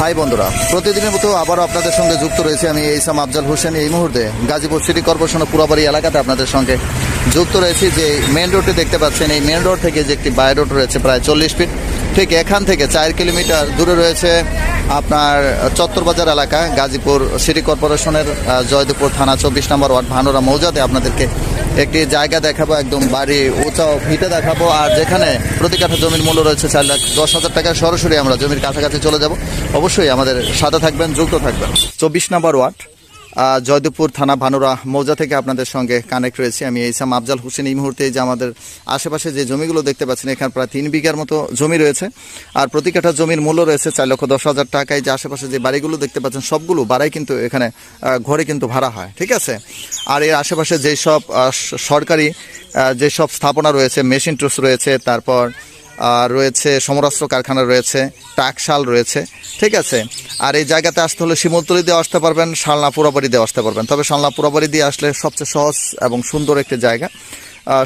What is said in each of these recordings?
High বন্ধুরা, প্রতিদিনের মতো আবারও আপনাদের সঙ্গে যুক্ত রয়েছে আমি এইসাম আফজাল হোসেন। এই মুহূর্তে গাজীপুর সিটি কর্পোরেশনের পুরাবাড়ি এলাকাতে আপনাদের সঙ্গে যুক্ত রয়েছি যে মেন রোডটি দেখতে পাচ্ছেন, এই মেন রোড থেকে যে একটি বাই রোড রয়েছে প্রায় চল্লিশ ফিট, ঠিক এখান থেকে চার কিলোমিটার দূরে রয়েছে আপনার চত্বরবাজার এলাকা, গাজীপুর সিটি কর্পোরেশনের জয়দেবপুর থানা চব্বিশ নম্বর ওয়ার্ড ভানোরা মৌজাতে আপনাদেরকে একটি জায়গা দেখাবো, একদম বাড়ি উঁচা ভিটে দেখাবো, আর যেখানে প্রতি কাঠা জমির মূল্য রয়েছে চার লাখ দশ হাজার টাকা। সরাসরি আমরা জমির কাছাকাছি চলে যাব। অবশ্যই আমাদের সাথে থাকবেন, যুক্ত থাকবেন। চব্বিশ নাম্বার ওয়ার্ড। জয়দেবপুর থানা ভানুরা মৌজা থেকে আপনাদের সঙ্গে কানেক্ট রয়েছে। আমি এইসাম আফজাল হোসেন। এই মুহূর্তে যে আমাদের আশেপাশে যে জমিগুলো দেখতে পাচ্ছেন, এখানে প্রায় তিন বিঘার মতো জমি রয়েছে। আর প্রতি কাঠা জমির মূল্য রয়েছে চার লক্ষ দশ হাজার টাকায় যে আশেপাশে যে বাড়িগুলো দেখতে পাচ্ছেন, সবগুলো বাড়াই কিন্তু এখানে ঘরে কিন্তু ভাড়া হয়। ঠিক আছে? আর এর আশেপাশে যেই সব সরকারি যেসব স্থাপনা রয়েছে মেশিন টুস রয়েছে, তারপর রয়েছে, সমরাস্ত্র কারখানা রয়েছে, টাকশাল রয়েছে, ঠিক আছে? আর এই জায়গাতে আসতে হলে শিমলতলি দিয়ে আসতে পারবেন, শালনা পুরাবাড়ি দিয়ে আসতে পারবেন। তবে শালনা পুরাবাড়ি দিয়ে আসলে সবচেয়ে সহজ এবং সুন্দর একটি জায়গা।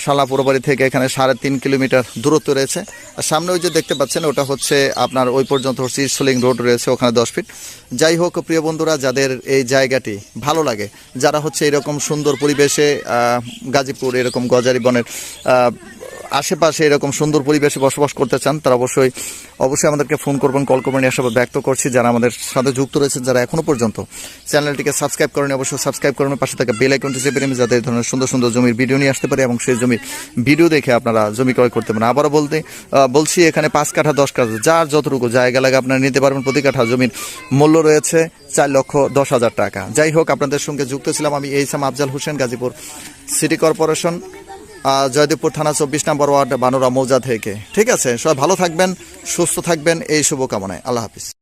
শালনা পুরাবাড়ি থেকে এখানে সাড়ে তিন কিলোমিটার দূরত্ব রয়েছে। আর সামনে ওই যে দেখতে পাচ্ছেন, ওটা হচ্ছে আপনার ওই পর্যন্ত হচ্ছে ইস্টলিং রোড রয়েছে, ওখানে দশ ফিট। যাই হোক, প্রিয় বন্ধুরা, যাদের এই জায়গাটি ভালো লাগে, যারা হচ্ছে এরকম সুন্দর পরিবেশে গাজীপুর এরকম গজারি বনের আশেপাশে এরকম সুন্দর পরিবেশে বসবাস করতে চান, তারা অবশ্যই অবশ্যই আমাদেরকে ফোন করবেন, কল করবেন, এসব ব্যক্ত করছি। যারা আমাদের সাথে যুক্ত রয়েছেন, যারা এখনও পর্যন্ত চ্যানেলটিকে সাবস্ক্রাইব করেন অবশ্যই সাবস্ক্রাইব করেন, পাশে থাকা বেল আইকনটি চেপে নেবেন যাতে এই ধরনের সুন্দর সুন্দর জমির ভিডিও নিয়ে আসতে পারে এবং সেই জমির ভিডিও দেখে আপনারা জমি ক্রয় করতে পারেন। আবারও বলতে বলছি, এখানে পাঁচ কাঠা, দশ কাঠা, যার যতটুকু জায়গা লাগে আপনারা নিতে পারবেন। প্রতি কাঠা জমির মূল্য রয়েছে চার লক্ষ দশ হাজার টাকা। যাই হোক, আপনাদের সঙ্গে যুক্ত ছিলাম আমি এইসাম আফজাল হোসেন, গাজীপুর সিটি কর্পোরেশন। জয়দেবপুর থানা চব্বিশ নম্বর ওয়ার্ড বানুরা মৌজা থেকে। ঠিক আছে, সবাই ভালো থাকবেন, সুস্থ থাকবেন, এই শুভকামনায়। আল্লাহ হাফিজ।